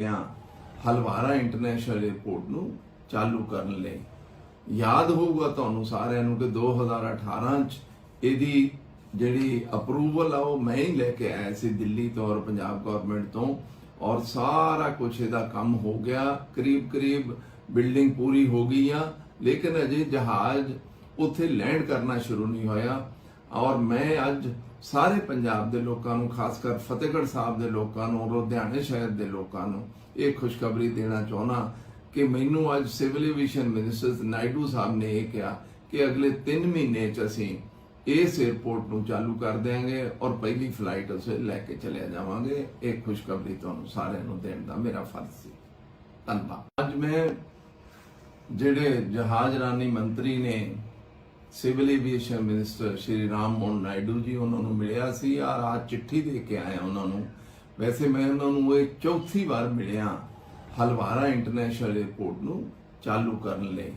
ਆ Halwara international airport ਨੂੰ ਚਾਲੂ ਕਰਨ ਲਈ। ਯਾਦ ਹੋਊਗਾ ਤੁਹਾਨੂੰ ਸਾਰਿਆਂ ਨੂੰ ਕਿ 2018 ਚ ਇਹਦੀ ਜਿਹੜੀ ਅਪਰੂਵਲ ਆ, ਉਹ ਮੈਂ ਹੀ ਲੈ ਕੇ ਆਇਆ ਸੀ ਦਿੱਲੀ ਤੋਂ ਔਰ ਪੰਜਾਬ ਗਵਰਨਮੈਂਟ ਤੋਂ। ਔਰ ਸਾਰਾ ਕੁਝ ਇਹਦਾ ਕੰਮ ਹੋ ਗਿਆ। ਕਰੀਬ ਕਰੀਬ ਬਿਲਡਿੰਗ ਪੂਰੀ ਹੋ ਗਈ ਆ। ਲੇਕਿਨ ਅਜੇ ਜਹਾਜ਼ ਉੱਥੇ ਲੈਂਡ ਕਰਨਾ ਸ਼ੁਰੂ ਨਹੀਂ ਹੋਇਆ। ਔਰ ਮੈਂ ਅੱਜ ਸਾਰੇ ਪੰਜਾਬ ਦੇ ਲੋਕਾਂ ਨੂੰ, ਖਾਸ ਕਰ ਫਤਿਹਗੜ੍ਹ ਸਾਹਿਬ ਦੇ ਲੋਕਾਂ ਨੂੰ, ਲੁਧਿਆਣੇ ਸ਼ਹਿਰ ਦੇ ਲੋਕਾਂ ਨੂੰ ਇਹ ਖੁਸ਼ਖਬਰੀ ਦੇਣਾ ਚਾਹੁੰਦਾ ਕਿ ਮੈਨੂੰ ਅੱਜ civil aviation minister Naidu sahib ਨੇ ਇਹ ਕਿਹਾ ਕਿ ਅਗਲੇ 3 ਮਹੀਨੇ ਚ ਅਸੀਂ ਇਸ 에ਅਰਪੋਰਟ ਨੂੰ ਚਾਲੂ ਕਰ ਦੇਵਾਂਗੇ ਔਰ ਪਹਿਲੀ ਫਲਾਈਟ ਉਸੇ ਲੈ ਕੇ ਚਲਿਆ ਜਾਵਾਂਗੇ। ਇਹ ਖੁਸ਼ਖਬਰੀ ਤੁਹਾਨੂੰ ਸਾਰਿਆਂ ਨੂੰ ਦੇਣ ਦਾ ਮੇਰਾ ਫਰਜ਼ ਸੀ। ਧੰਨਵਾਦ। ਅੱਜ ਮੈਂ ਜਿਹੜੇ ਜਹਾਜ਼ ਮੰਤਰੀ ਨੇ civil aviation minister Shri Ram Mohan Naidu ji ਉਹਨਾਂ ਨੂੰ ਮਿਲਿਆ ਸੀ। ਔਰ ਆ ਚਿੱਠੀ ਦੇ ਕੇ ਆਇਆ ਉਹਨਾਂ ਨੂੰ। ਵੈਸੇ ਮੈਂ ਉਹਨਾਂ ਨੂੰ ਇਹ ਚੌਥੀ ਵਾਰ ਮਿਲਿਆ ਹਲਵਾਰਾ ਇੰਟਰਨੈਸ਼ਨਲ 에ਅਰਪੋਰਟ ਨੂੰ ਚਾਲੂ ਕਰਨ ਲਈ।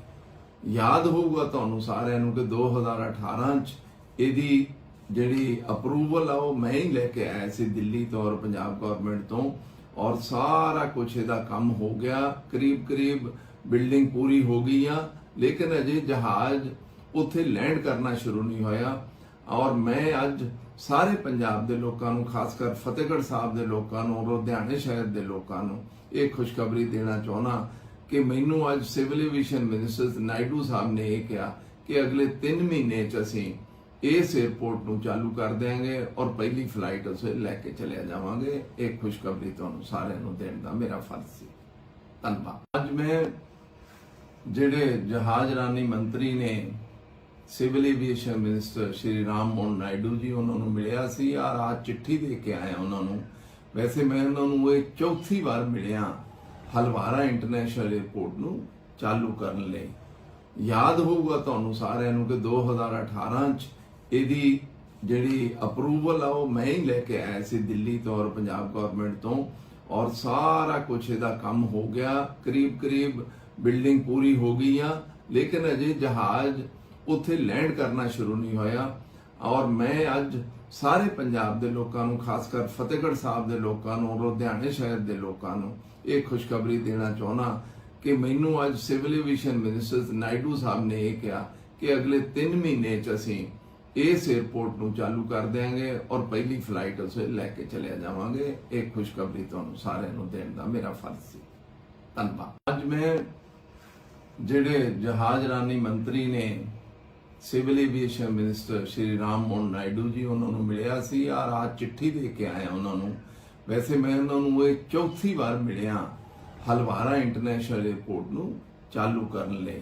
ਯਾਦ ਹੋਊਗਾ ਤੁਹਾਨੂੰ ਸਾਰਿਆਂ ਨੂੰ ਕਿ 2018 ਚ ਇਹਦੀ ਜਿਹੜੀ ਅਪਰੂਵਲ ਆ ਉਹ ਮੈਂ ਹੀ ਲੈ ਕੇ ਆਇਆ ਸੀ ਦਿੱਲੀ ਤੋਂ ਔਰ ਪੰਜਾਬ ਗਵਰਨਮੈਂਟ ਤੋਂ। ਔਰ ਸਾਰਾ ਕੁਝ ਇਹਦਾ ਕੰਮ ਹੋ ਗਿਆ। ਕਰੀਬ ਕਰੀਬ ਬਿਲਡਿੰਗ ਪੂਰੀ ਹੋ ਗਈ ਆ ਲੇਕਿਨ ਅਜੇ ਜਹਾਜ਼ ਉੱਥੇ ਲੈਂਡ ਕਰਨਾ ਸ਼ੁਰੂ ਨਹੀਂ ਹੋਇਆ। ਔਰ ਮੈਂ ਅੱਜ ਸਾਰੇ ਪੰਜਾਬ ਦੇ ਲੋਕਾਂ ਨੂੰ, ਖਾਸ ਕਰ ਫਤਿਹਗੜ੍ਹ ਸਾਹਿਬ ਦੇ ਲੋਕਾਂ ਨੂੰ, ਲੁਧਿਆਣੇ ਸ਼ਹਿਰ ਦੇ ਲੋਕਾਂ ਨੂੰ ਇਹ ਖੁਸ਼ਖਬਰੀ ਦੇਣਾ ਚਾਹੁੰਦਾ ਕਿ ਮੈਨੂੰ ਅੱਜ civil aviation minister Naidu sahib ਨੇ ਇਹ ਕਿਹਾ ਕਿ ਅਗਲੇ 3 ਮਹੀਨੇ ਚ ਅਸੀਂ ਇਸ 에ਅਰਪੋਰਟ ਨੂੰ ਚਾਲੂ ਕਰ ਦੇਵਾਂਗੇ ਔਰ ਪਹਿਲੀ ਫਲਾਈਟ ਉਸੇ ਲੈ ਕੇ ਚਲਿਆ ਜਾਵਾਂਗੇ। ਇਹ ਖੁਸ਼ਖਬਰੀ ਤੁਹਾਨੂੰ ਸਾਰਿਆਂ ਨੂੰ ਦੇਣ ਦਾ ਮੇਰਾ ਫਰਜ਼ ਸੀ। ਧੰਨਵਾਦ। ਅੱਜ ਮੈਂ ਜਿਹੜੇ ਜਹਾਜ਼ਰਾਨੀ ਮੰਤਰੀ ਨੇ civil aviation minister Shri Ram Mohan Naidu ji ਉਹਨਾਂ ਨੂੰ ਮਿਲਿਆ ਸੀ। ਔਰ ਆ ਚਿੱਠੀ ਦੇ ਕੇ ਆਇਆ ਉਹਨਾਂ ਨੂੰ। ਵੈਸੇ ਮੈਂ ਉਹਨਾਂ ਨੂੰ ਇਹ ਚੌਥੀ ਵਾਰ ਮਿਲਿਆ ਹਲਵਾਰਾ ਇੰਟਰਨੈਸ਼ਨਲ 에ਅਰਪੋਰਟ ਨੂੰ ਚਾਲੂ ਕਰਨ ਲਈ। ਯਾਦ ਹੋਊਗਾ ਤੁਹਾਨੂੰ ਸਾਰਿਆਂ ਨੂੰ ਕਿ 2018 ਚ ਇਹਦੀ ਜਿਹੜੀ ਅਪਰੂਵਲ ਆ ਉਹ ਮੈਂ ਹੀ ਲੈ ਕੇ ਆਇਆ ਸੀ ਦਿੱਲੀ ਤੋਂ ਔਰ ਪੰਜਾਬ ਗਵਰਨਮੈਂਟ ਤੋਂ। ਔਰ ਸਾਰਾ ਕੁਝ ਇਹਦਾ ਕੰਮ ਹੋ ਗਿਆ। ਕਰੀਬ ਕਰੀਬ ਬਿਲਡਿੰਗ ਪੂਰੀ ਹੋ ਗਈ ਆ ਲੇਕਿਨ ਅਜੇ ਜਹਾਜ਼ ਉੱਥੇ ਲੈਂਡ ਕਰਨਾ ਸ਼ੁਰੂ ਨਹੀਂ ਹੋਇਆ। ਔਰ ਮੈਂ ਅੱਜ ਸਾਰੇ ਪੰਜਾਬ ਦੇ ਲੋਕਾਂ ਨੂੰ, ਖਾਸ ਕਰ ਫਤਿਹਗੜ੍ਹ ਸਾਹਿਬ ਦੇ ਲੋਕਾਂ ਨੂੰ, ਲੁਧਿਆਣੇ ਸ਼ਹਿਰ ਦੇ ਲੋਕਾਂ ਨੂੰ ਇਹ ਖੁਸ਼ਖਬਰੀ ਦੇਣਾ ਚਾਹੁੰਦਾ ਕਿ ਮੈਨੂੰ ਅੱਜ civil aviation minister Naidu sahib ਨੇ ਇਹ ਕਿਹਾ ਕਿ ਅਗਲੇ 3 ਮਹੀਨੇ ਚ ਅਸੀਂ ਇਸ 에ਅਰਪੋਰਟ ਨੂੰ ਚਾਲੂ ਕਰ ਦੇਵਾਂਗੇ ਔਰ ਪਹਿਲੀ ਫਲਾਈਟ ਉਸੇ ਲੈ ਕੇ ਚਲਿਆ ਜਾਵਾਂਗੇ। ਇਹ ਖੁਸ਼ਖਬਰੀ ਤੁਹਾਨੂੰ ਸਾਰਿਆਂ ਨੂੰ ਦੇਣ ਦਾ ਮੇਰਾ ਫਰਜ਼ ਸੀ। ਧੰਨਵਾਦ। ਅੱਜ ਮੈਂ ਜਿਹੜੇ ਜਹਾਜ਼ਰਾਨੀ ਮੰਤਰੀ ਨੇ civil aviation minister Shri Ram Mohan Naidu ji ਉਹਨਾਂ ਨੂੰ ਮਿਲਿਆ ਸੀ। ਔਰ ਆ ਚਿੱਠੀ ਦੇ ਕੇ ਆਇਆ ਉਹਨਾਂ ਨੂੰ। ਵੈਸੇ ਮੈਂ ਉਹਨਾਂ ਨੂੰ ਇਹ ਚੌਥੀ ਵਾਰ ਮਿਲਿਆ ਹਲਵਾਰਾ ਇੰਟਰਨੈਸ਼ਨਲ 에ਅਰਪੋਰਟ ਨੂੰ ਚਾਲੂ ਕਰਨ ਲਈ।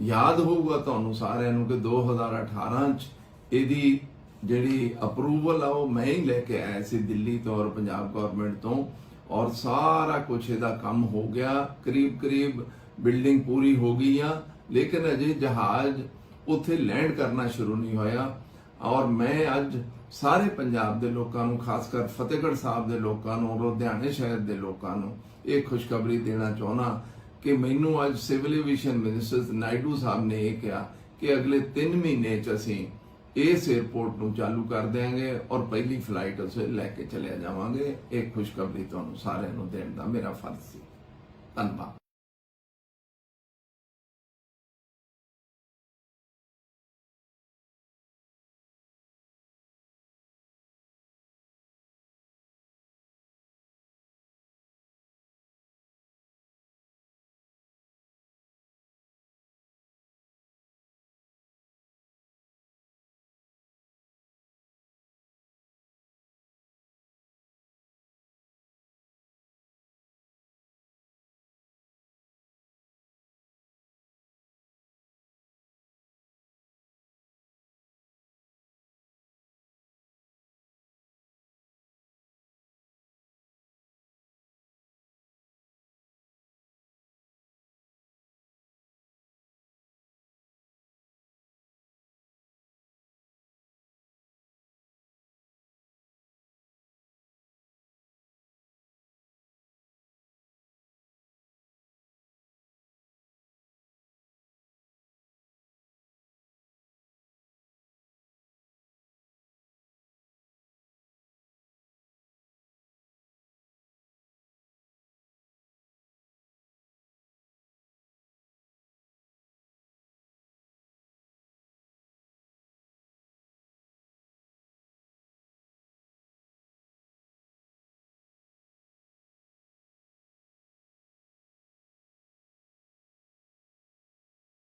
ਯਾਦ ਹੋਊਗਾ ਤੁਹਾਨੂੰ ਸਾਰਿਆਂ ਨੂੰ ਕਿ 2018 ਚ ਇਹਦੀ ਜਿਹੜੀ ਅਪਰੂਵਲ ਆ ਉਹ ਮੈਂ ਹੀ ਲੈ ਕੇ ਆਇਆ ਸੀ ਦਿੱਲੀ ਤੋਂ ਔਰ ਪੰਜਾਬ ਗਵਰਨਮੈਂਟ ਤੋਂ। ਔਰ ਸਾਰਾ ਕੁਝ ਇਹਦਾ ਕੰਮ ਹੋ ਗਿਆ। ਕਰੀਬ ਕਰੀਬ ਬਿਲਡਿੰਗ ਪੂਰੀ ਹੋ ਗਈ ਆ। ਲੇਕਿਨ ਅਜੇ ਜਹਾਜ਼ ਉੱਥੇ ਲੈਂਡ ਕਰਨਾ ਸ਼ੁਰੂ ਨਹੀਂ ਹੋਇਆ। ਔਰ ਮੈਂ ਅੱਜ ਸਾਰੇ ਪੰਜਾਬ ਦੇ ਲੋਕਾਂ ਨੂੰ, ਖਾਸ ਕਰ ਫਤਿਹਗੜ੍ਹ ਸਾਹਿਬ ਦੇ ਲੋਕਾਂ ਨੂੰ, ਲੁਧਿਆਣੇ ਸ਼ਹਿਰ ਦੇ ਲੋਕਾਂ ਨੂੰ ਇਹ ਖੁਸ਼ਖਬਰੀ ਦੇਣਾ ਚਾਹੁੰਦਾ ਕਿ ਮੈਨੂੰ ਅੱਜ civil aviation minister Naidu sahib ਨੇ ਇਹ ਕਿਹਾ ਕਿ ਅਗਲੇ 3 ਮਹੀਨੇ ਚ ਅਸੀਂ ਇਸ 에ਅਰਪੋਰਟ ਨੂੰ ਚਾਲੂ ਕਰ ਦੇਵਾਂਗੇ ਔਰ ਪਹਿਲੀ ਫਲਾਈਟ ਉਸੇ ਲੈ ਕੇ ਚਲਿਆ ਜਾਵਾਂਗੇ। ਇਹ ਖੁਸ਼ਖਬਰੀ ਤੁਹਾਨੂੰ ਸਾਰਿਆਂ ਨੂੰ ਦੇਣ ਦਾ ਮੇਰਾ ਫਰਜ਼ ਸੀ। ਧੰਨਵਾਦ।